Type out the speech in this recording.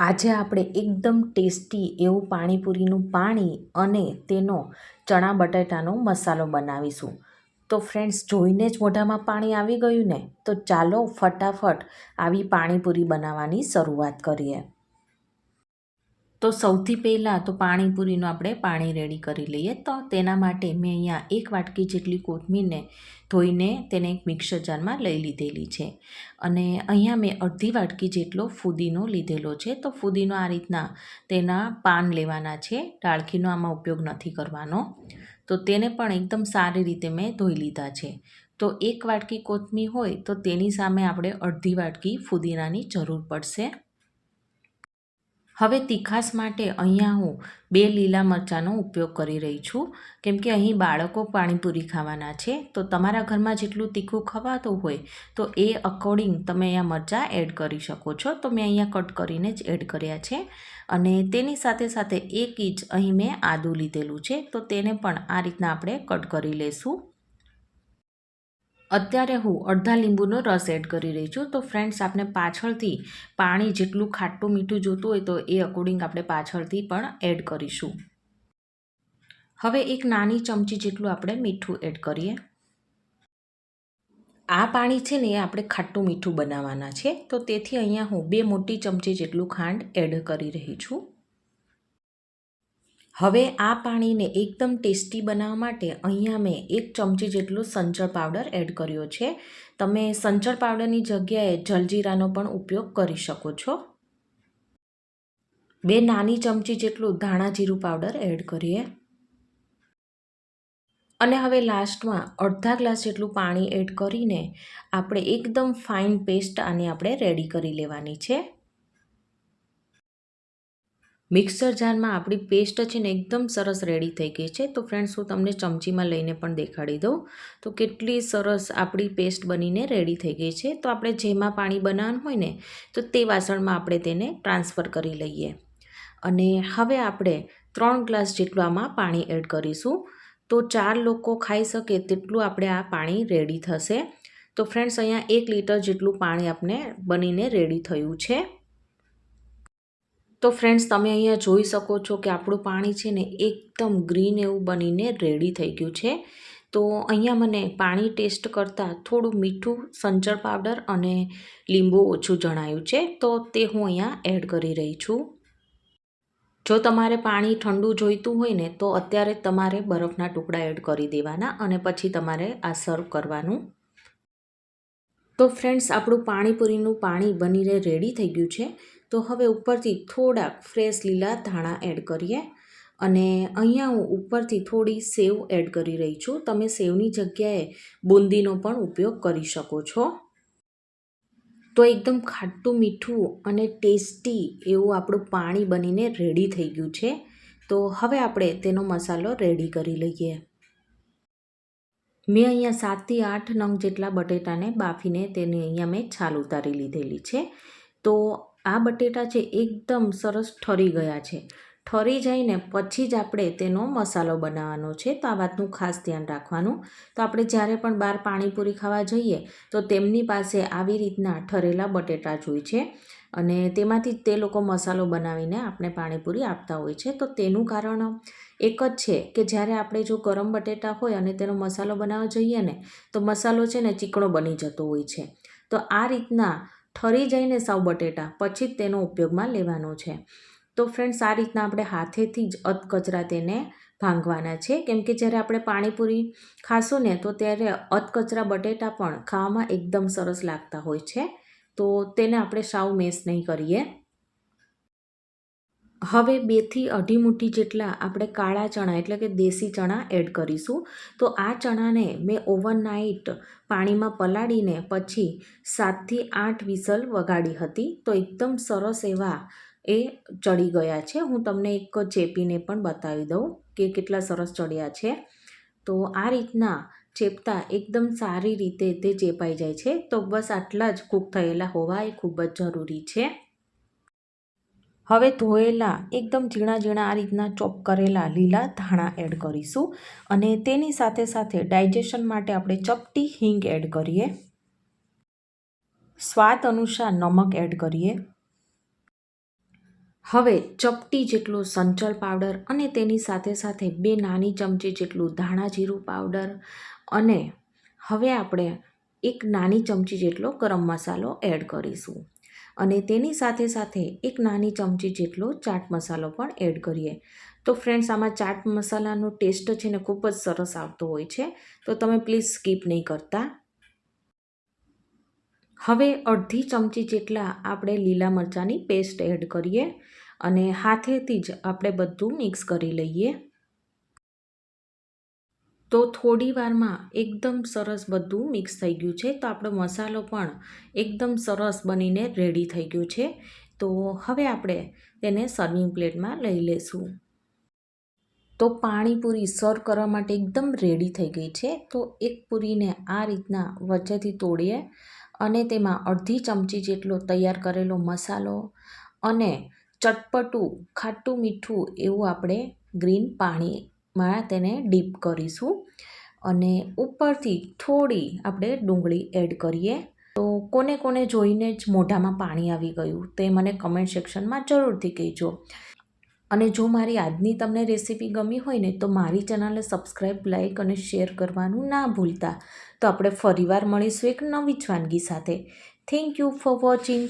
આજે આપણે એકદમ ટેસ્ટી એવું પાણીપુરીનું પાણી અને તેનો ચણા બટાટાનો મસાલો બનાવીશું. તો ફ્રેન્ડ્સ જોઈને જ મોઢામાં પાણી આવી ગયું ને? તો ચાલો ફટાફટ આવી પાણીપુરી બનાવવાની શરૂઆત કરીએ. તો સૌથી પહેલાં તો પાણીપુરીનું આપણે પાણી રેડી કરી લઈએ. તો તેના માટે મેં અહીંયા એક વાટકી જેટલી કોથમીરને ધોઈને તેને એક મિક્સર જારમાં લઈ લીધેલી છે. અને અહીંયા મેં અડધી વાટકી જેટલો ફુદીનો લીધેલો છે. તો ફુદીનો આ રીતના તેના પાન લેવાના છે. ડાળખીનો આમાં ઉપયોગ નથી કરવાનો. તો તેને પણ એકદમ સારી રીતે મેં ધોઈ લીધા છે. તો એક વાટકી કોથમીર હોય તો તેની સામે આપણે અડધી વાટકી ફુદીનાની જરૂર પડશે. હવે તીખાસ માટે અહીંયા હું બે લીલા મરચાંનો ઉપયોગ કરી રહી છું. કેમ કે અહીં બાળકો પાણીપુરી ખાવાના છે. તો તમારા ઘરમાં જેટલું તીખું ખવાતું હોય, તો એ અકોર્ડિંગ તમે અહીંયા મરચાં એડ કરી શકો છો. તો મેં અહીંયા કટ કરીને જ એડ કર્યા છે. અને તેની સાથે સાથે એક ઇંચ અહીં મેં આદું લીધેલું છે. તો તેને પણ આ રીતના આપણે કટ કરી લઈશું અત્યારે હું અડધા લીંબુનો રસ એડ કરી રહી છું. તો ફ્રેન્ડ્સ આપણે પાછળથી પાણી જેટલું ખાટું મીઠું જોતું હોય તો એ અકોર્ડિંગ આપણે પાછળથી પણ એડ કરીશું. હવે એક નાની ચમચી જેટલું આપણે મીઠું એડ કરીએ. આ પાણી છે ને એ આપણે ખાટું મીઠું બનાવવાના છે. તો તેથી અહીંયા હું બે મોટી ચમચી જેટલું ખાંડ એડ કરી રહી છું. હવે આ પાણીને એકદમ ટેસ્ટી બનાવવા માટે અહીંયા મેં એક ચમચી જેટલો સંચળ પાવડર એડ કર્યો છે. તમે સંચળ પાવડરની જગ્યાએ જલજીરાનો પણ ઉપયોગ કરી શકો છો. બે નાની ચમચી જેટલું ધાણા જીરું પાવડર એડ કરીએ. અને હવે લાસ્ટમાં અડધા ગ્લાસ જેટલું પાણી એડ કરીને આપણે એકદમ ફાઇન પેસ્ટ આને આપણે રેડી કરી લેવાની છે. મિક્સર જારમાં આપણી પેસ્ટ છે ને એકદમ સરસ રેડી થઈ ગઈ છે. તો ફ્રેન્ડ્સ હું તમને ચમચીમાં લઈને પણ દેખાડી દઉં. તો કેટલી સરસ આપણી પેસ્ટ બનીને રેડી થઈ ગઈ છે. તો આપણે જેમાં પાણી બનાવવાનું હોય ને, તો તે વાસણમાં આપણે તેને ટ્રાન્સફર કરી લઈએ. અને હવે આપણે ત્રણ ગ્લાસ જેટલું આમાં પાણી એડ કરીશું. તો ચાર લોકો ખાઈ શકે તેટલું આપણે આ પાણી રેડી થશે. તો ફ્રેન્ડ્સ અહીંયા એક લીટર જેટલું પાણી આપણે બનીને રેડી થયું છે. તો ફ્રેન્ડ્સ તમે અહીંયા જોઈ શકો છો કે આપણું પાણી છે ને એકદમ ગ્રીન એવું બનીને રેડી થઈ ગયું છે. તો અહીંયા મને પાણી ટેસ્ટ કરતાં થોડું મીઠું સંચળ પાવડર અને લીંબુ ઓછું જણાયું છે. તો તે હું અહીંયા એડ કરી રહી છું. જો તમારે પાણી ઠંડુ જોઈતું હોય ને, તો અત્યારે તમારે બરફના ટુકડા એડ કરી દેવાના અને પછી તમારે આ સર્વ કરવાનું. તો ફ્રેન્ડ્સ આપણું પાણીપુરીનું પાણી બનીને રેડી થઈ ગયું છે. તો હવે ઉપરથી થોડાક ફ્રેશ લીલા ધાણા એડ કરીએ. અને અહીંયા હું ઉપરથી થોડી સેવ એડ કરી રહી છું. તમે સેવની જગ્યાએ બુંદીનો પણ ઉપયોગ કરી શકો છો. તો એકદમ ખાટું મીઠું અને ટેસ્ટી એવું આપણું પાણી બનીને રેડી થઈ ગયું છે. તો હવે આપણે તેનો મસાલો રેડી કરી લઈએ. મેં અહીંયા સાતથી આઠ નંગ જેટલા બટેટાને બાફીને તેને અહીંયા મેં છાલ ઉતારી લીધેલી છે. તો આ બટેટા છે એકદમ સરસ ઠરી ગયા છે. ઠરી જઈને પછી જ આપણે તેનો મસાલો બનાવવાનો છે. તો આ વાતનું ખાસ ધ્યાન રાખવાનું. તો આપણે જ્યારે પણ બહાર પાણીપુરી ખાવા જઈએ, તો તેમની પાસે આવી રીતના ઠરેલા બટેટા જોઈ છે. અને તેમાંથી તે લોકો મસાલો બનાવીને આપણે પાણીપુરી આપતા હોય છે. તો તેનું કારણ એક જ છે કે જ્યારે આપણે જો ગરમ બટેટા હોય અને તેનો મસાલો બનાવવા જઈએ ને, તો મસાલો છે ને ચીકણો બની જતો હોય છે. તો આ રીતના ઠરી જઈને સાવ બટેટા, પછી જ તેનો ઉપયોગમાં લેવાનો છે. તો ફ્રેન્ડ્સ આ રીતના આપણે હાથેથી જ અધકચરા તેને ભાંગવાના છે. કેમ કે જ્યારે આપણે પાણીપુરી ખાશું ને, તો ત્યારે અધકચરા બટેટા પણ ખાવામાં એકદમ સરસ લાગતા હોય છે. તો તેને આપણે સાવ મેસ નહીં કરીએ. હવે બેથી અઢી મુઠ્ઠી જેટલા આપણે કાળા ચણા, એટલે કે દેશી ચણા એડ કરીશું. તો આ ચણાને મેં ઓવરનાઇટ પાણીમાં પલાળીને પછી સાતથી આઠ વિસલ વગાડી હતી. તો એકદમ સરસ એવા એ ચડી ગયા છે. હું તમને એક ચેપીને પણ બતાવી દઉં કે કેટલા સરસ ચડ્યા છે. તો આ રીતના ચેપતા એકદમ સારી રીતે તે ચેપાઈ જાય છે. તો બસ આટલા જ કૂક થયેલા હોવા એ ખૂબ જ જરૂરી છે. હવે ધોયેલા, એકદમ ઝીણા ઝીણા આ રીતના ચોપ કરેલા લીલા ધાણા એડ કરીશું અને તેની સાથે સાથે ડાયજેશન માટે આપણે ચપટી હિંગ એડ કરીએ. સ્વાદ અનુસાર નમક એડ કરીએ. હવે ચપટી જેટલું સંચળ પાવડર અને તેની સાથે સાથે બે નાની ચમચી જેટલું ધાણા જીરું પાવડર અને હવે આપણે એક નાની ચમચી જેટલો ગરમ મસાલો એડ કરીશું. અને તેની સાથે સાથે એક નાની ચમચી જેટલો ચાટ મસાલો પણ એડ કરીએ. તો ફ્રેન્ડ્સ આમાં ચાટ મસાલાનો ટેસ્ટ છે ને ખૂબ જ સરસ આવતો હોય છે. તો તમે પ્લીઝ સ્કીપ નહીં કરતા. હવે અડધી ચમચી જેટલા આપણે લીલા મરચાંની પેસ્ટ એડ કરીએ અને હાથેથી જ આપણે બધું મિક્સ કરી લઈએ. તો થોડી વારમાં એકદમ સરસ બધું મિક્સ થઈ ગયું છે. તો આપણો મસાલો પણ એકદમ સરસ બનીને રેડી થઈ ગયો છે. તો હવે આપણે તેને સર્વિંગ પ્લેટમાં લઈ લેશું. તો પાણીપુરી સર્વ કરવા માટે એકદમ રેડી થઈ ગઈ છે. તો એક પૂરીને આ રીતના વચ્ચેથી તોડીએ અને તેમાં અડધી ચમચી જેટલો તૈયાર કરેલો મસાલો અને ચટપટું ખાટું મીઠું એવું આપણે ગ્રીન પાણીમાં તેને ડીપ કરીશું અને ઉપરથી થોડી આપણે ડુંગળી એડ કરીએ. તો કોને કોને જોઈને જ મોઢામાં પાણી આવી ગયું તે મને કમેન્ટ સેક્શનમાં જરૂરથી કહેજો. અને જો મારી આજની તમને રેસીપી ગમી હોય ને તો મારી ચેનલને સબસ્ક્રાઈબ લાઇક અને શેર કરવાનું ના ભૂલતા. તો આપણે ફરીવાર મળીશું એક નવી જ વાનગી સાથે. Thank you for watching